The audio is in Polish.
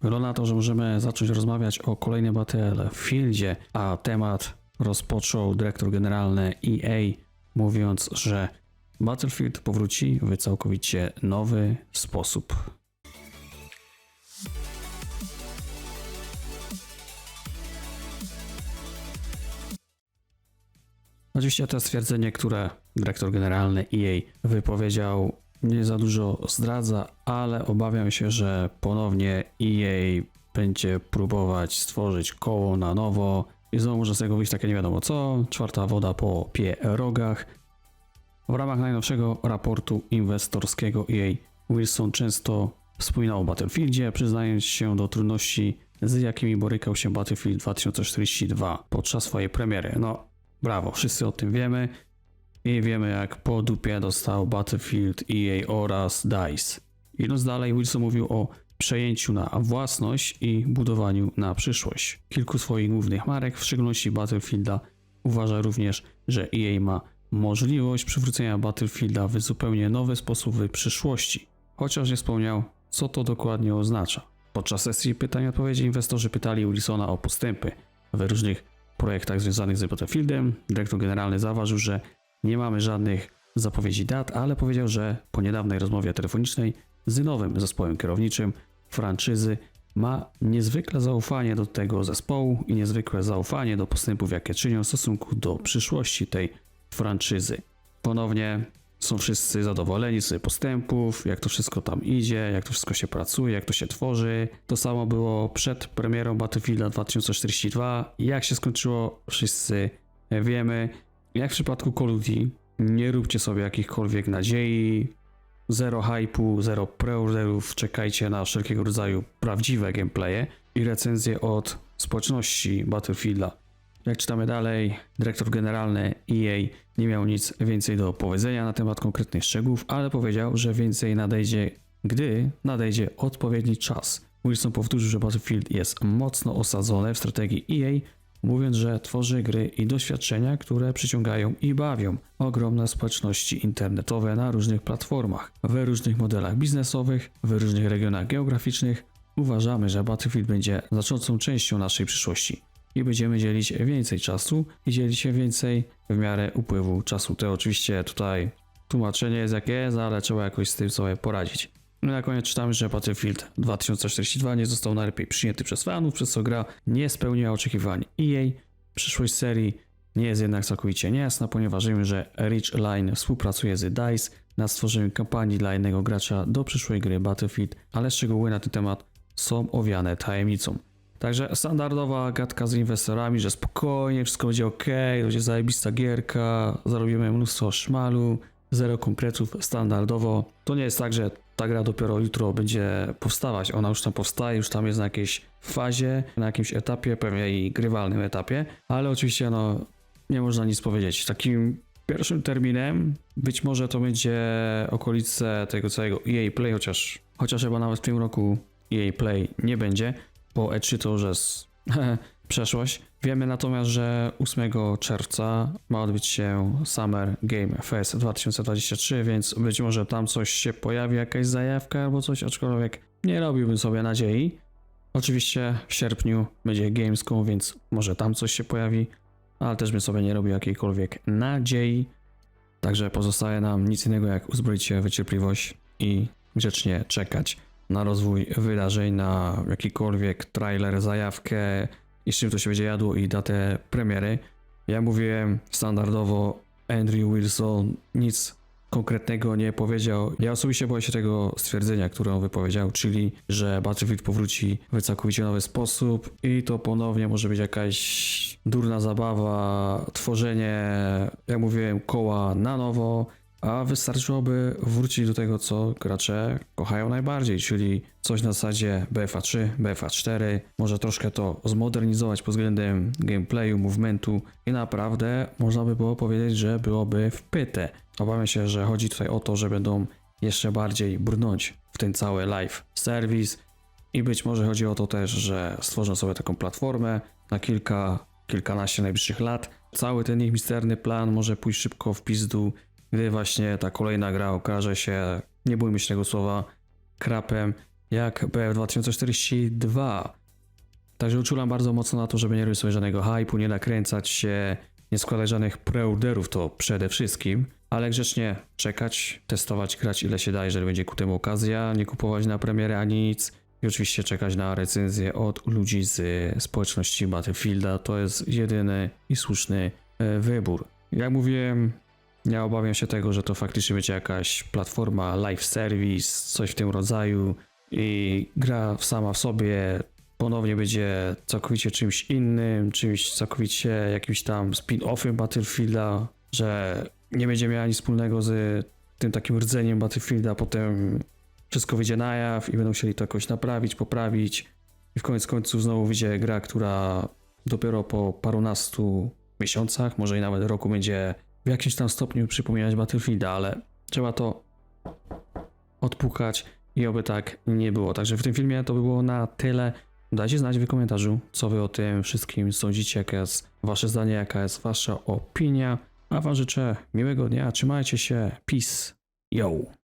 Wygląda na to, że możemy zacząć rozmawiać o kolejnym Battlefieldzie, a temat rozpoczął dyrektor generalny EA, mówiąc, że Battlefield powróci w całkowicie nowy sposób. Oczywiście to stwierdzenie, które dyrektor generalny EA wypowiedział, nie za dużo zdradza, ale obawiam się, że ponownie EA będzie próbować stworzyć koło na nowo i znowu może z tego wyjść takie nie wiadomo co, czwarta woda po pierogach. W ramach najnowszego raportu inwestorskiego EA Wilson często wspominał o Battlefieldzie, przyznając się do trudności, z jakimi borykał się Battlefield 2042 podczas swojej premiery. No, brawo, wszyscy o tym wiemy wiemy jak po dupie dostał Battlefield, EA oraz DICE. Idąc dalej, Wilson mówił o przejęciu na własność i budowaniu na przyszłość. Kilku swoich głównych marek, w szczególności Battlefielda, uważa również, że EA ma możliwość przywrócenia Battlefielda w zupełnie nowy sposób w przyszłości, chociaż nie wspomniał, co to dokładnie oznacza. Podczas sesji pytań i odpowiedzi inwestorzy pytali Wilsona o postępy w różnych projektach związanych z Battlefieldem. Dyrektor generalny zauważył, że nie mamy żadnych zapowiedzi dat, ale powiedział, że po niedawnej rozmowie telefonicznej z nowym zespołem kierowniczym franczyzy ma niezwykle zaufanie do tego zespołu i niezwykłe zaufanie do postępów, jakie czynią w stosunku do przyszłości tej franczyzy. Ponownie są wszyscy zadowoleni z postępów, jak to wszystko tam idzie, jak to wszystko się pracuje, jak to się tworzy. To samo było przed premierą Battlefielda 2042. Jak się skończyło, wszyscy wiemy. Jak w przypadku Call of Duty, nie róbcie sobie jakichkolwiek nadziei, zero hypu, zero preorderów, czekajcie na wszelkiego rodzaju prawdziwe gameplaye i recenzje od społeczności Battlefielda. Jak czytamy dalej, dyrektor generalny EA nie miał nic więcej do powiedzenia na temat konkretnych szczegółów, ale powiedział, że więcej nadejdzie, gdy nadejdzie odpowiedni czas. Wilson powtórzył, że Battlefield jest mocno osadzone w strategii EA, mówiąc, że tworzy gry i doświadczenia, które przyciągają i bawią ogromne społeczności internetowe na różnych platformach, w różnych modelach biznesowych, w różnych regionach geograficznych. Uważamy, że Battlefield będzie znaczącą częścią naszej przyszłości i będziemy dzielić więcej czasu i dzielić się więcej w miarę upływu czasu. To oczywiście tutaj tłumaczenie jest jakie jest, ale trzeba jakoś z tym sobie poradzić. No i na koniec czytamy, że Battlefield 2042 nie został najlepiej przyjęty przez fanów, przez co gra nie spełniła oczekiwań EA. Przyszłość serii nie jest jednak całkowicie niejasna, ponieważ wiemy, że Rich Line współpracuje z DICE nad stworzeniem kampanii dla jednego gracza do przyszłej gry Battlefield, ale szczegóły na ten temat są owiane tajemnicą. Także standardowa gadka z inwestorami, że spokojnie, wszystko będzie ok, to będzie zajebista gierka, zarobimy mnóstwo szmalu, zero konkretów standardowo. To nie jest tak, że ta gra dopiero jutro będzie powstawać, ona już tam powstaje, już tam jest na jakiejś fazie, na jakimś etapie, pewnie i grywalnym etapie, ale oczywiście no nie można nic powiedzieć. Takim pierwszym terminem być może to będzie okolice tego całego EA Play, chociaż, chociaż chyba nawet w tym roku EA Play nie będzie, bo E3 to już jest przeszłość. Wiemy natomiast, że 8 czerwca ma odbyć się Summer Game Fest 2023, więc być może tam coś się pojawi, jakaś zajawka albo coś, aczkolwiek nie robiłbym sobie nadziei. Oczywiście w sierpniu będzie Gamescom, więc może tam coś się pojawi, ale też bym sobie nie robił jakiejkolwiek nadziei. Także pozostaje nam nic innego jak uzbroić się w cierpliwość i grzecznie czekać na rozwój wydarzeń, na jakikolwiek trailer, zajawkę i z czym to się będzie jadło i datę premiery. Ja mówiłem standardowo Andrew Wilson nic konkretnego nie powiedział. Ja osobiście boję się tego stwierdzenia, które on wypowiedział, czyli że Battlefield powróci w całkowicie nowy sposób i to ponownie może być jakaś durna zabawa, tworzenie, jak mówiłem, koła na nowo, a wystarczyłoby wrócić do tego, co gracze kochają najbardziej, czyli coś na zasadzie BFA 3, BFA 4, może troszkę to zmodernizować pod względem gameplayu, movementu i naprawdę można by było powiedzieć, że byłoby wpyte. Obawiam się, że chodzi tutaj o to, że będą jeszcze bardziej brnąć w ten cały live serwis i być może chodzi o to też, że stworzą sobie taką platformę na kilka, kilkanaście najbliższych lat. Cały ten ich misterny plan może pójść szybko w pizdu, gdy właśnie ta kolejna gra okaże się, nie bójmy się tego słowa, krapem jak BF 2042. Także uczulam bardzo mocno na to, żeby nie robić sobie żadnego hype'u, nie nakręcać się, nie składać żadnych preorderów, to przede wszystkim, ale grzecznie czekać, testować, grać ile się da, jeżeli będzie ku temu okazja, nie kupować na premierę ani nic i oczywiście czekać na recenzję od ludzi z społeczności Battlefielda. To jest jedyny i słuszny e, wybór. Jak mówiłem, ja obawiam się tego, że to faktycznie będzie jakaś platforma live service, coś w tym rodzaju i gra sama w sobie ponownie będzie całkowicie czymś innym, czymś całkowicie jakimś tam spin-offem Battlefielda, że nie będzie miała nic wspólnego z tym takim rdzeniem Battlefielda, potem wszystko wyjdzie na jaw i będą chcieli to jakoś naprawić, poprawić i w koniec końców znowu wyjdzie gra, która dopiero po parunastu miesiącach, może i nawet roku będzie w jakimś tam stopniu przypominać Battlefielda, ale trzeba to odpukać i oby tak nie było. Także w tym filmie to by było na tyle. Dajcie znać w komentarzu, co wy o tym wszystkim sądzicie, jaka jest wasze zdanie, jaka jest wasza opinia. A wam życzę miłego dnia, trzymajcie się, peace, yo!